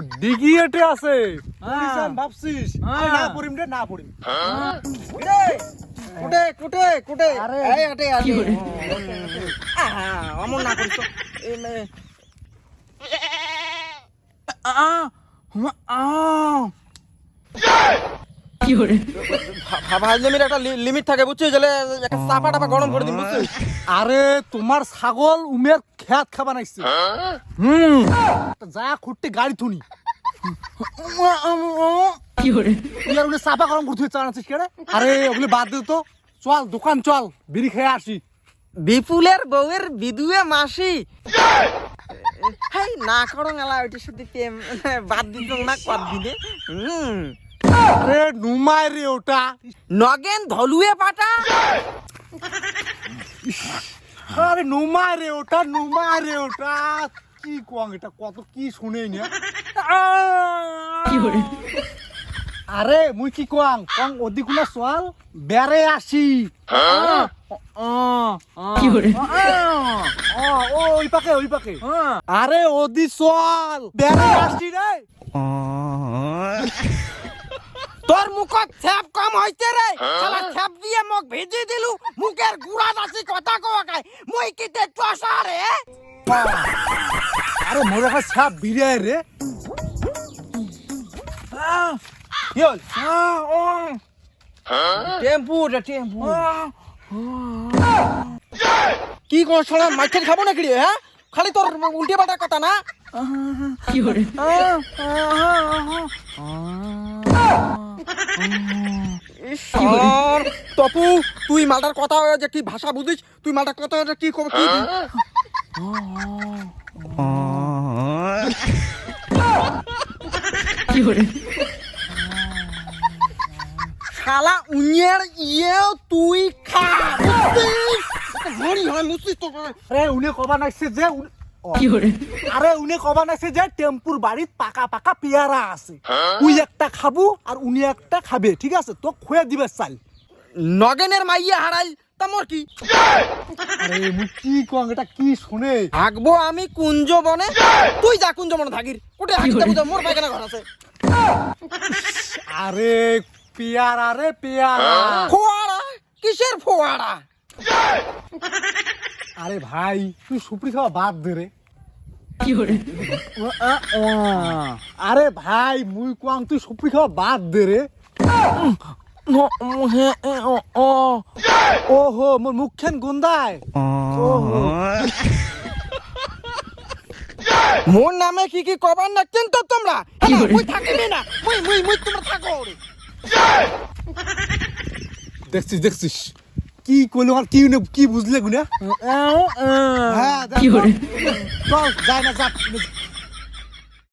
ডিগি এটে আছে। হ্যাঁ। ভাবছিস? হ্যাঁ। না পড়িম রে না পড়িম। কুটে কুটে কুটে আরে। এই আটে আটে আহা, অমন না করিস আ, আ। একটা লিমিট থাকে বুঝছিস? গেলে একটা চাপা টাপা গরম করে দিন বুঝছিস? আরে তোমার ছাগল উমের খেত খাবা নাইছে। হুম। যা খুঁটতে গাড়ি থুনি। ইয়ার চাপা গরম করতে কেড়ে আরে ওগুলি বাদ দে তো। চল দোকান চল বিড়ি খেয়ে আসি। বিপুলের বউয়ের বিদুয়ে মাসি। হাই না করো গেলা সাথে প্রেম বাদ দিত না কদ দিনে হুম। আরে নুমায় রে ওটা। নগেন ধলুয়ে পাটা? আরে নুমায় রে ওটা নুমায় রে ওটা। কি কোয়াং এটা কত কি শুনে নি আরে মুই কি কোয়াং কোয়াং ওদি কোনা সোয়াল বেড়ে আসি। কি ও ওই পাকে ওই পাকে। আরে ওদি সোয়াল বেড়ে আসি রে। মুখত ছ্যাপ কম হইছে রে। শালা ছ্যাপ দিয়ে মুখ ভিজি দিলু মুখের গুড়া দাসি কথা কওয়া কাই। মুই কিতে চষা রে? আরে মোর একটা ছাপ বিড়ায় রে। কি হল? টেম্পু রে টেম্পু। কি কোন শালা মাছের খাব নাকি রে হ্যাঁ? খালি তোর উল্টে পাল্টা কথা না। কি করে তপু তুই মালটার কথা যে কি ভাষা বুঝিস তুই মালটার কথা কি কব- কি শালা উñের ইয়েও তুই খা বুঝছিস? হয় তো আরে উনি কবা নাইছে যে। আরে উনি কবা নাইছে যে টেম্পুর বাড়িত পাকা পাকা পেয়ারা আছে। উই একটা খাব আর উনি একটা খাবে ঠিক আছে? তো খুয়ে দিবে চাল। নগেনের মাইয়া হারাই তা মোর কি? আরে মুই কি কং এটা কি শুনে? থাকব আমি কুঞ্জ বনে তুই যা কুঞ্জ বনে থাকির কোটে হাকিতে বুঝা মোর পায়খানা ঘর আছে। আরে পেয়ারা রে পেয়ারা ফোয়ারা কিসের ফোয়ারা? আরে ভাই তুই সুপ্রি খাওয়া বাদ দে রে। আরে ভাই মুই কোয়াং তুই সুপ্রি খাওয়া বাদ দে রে। ওহো মোর মুখখান গন্ধায় ওহো। মোর নামে কি কি কবার না কিন্তু তোমরা? মুই থাকিবি না। মুই মুই মুই তোমরা থাকো। দেখছিস দেখছিস। কি কইলো আর কি নে- কি বুঝলে গুনা? হ্যাঁ যাই না যা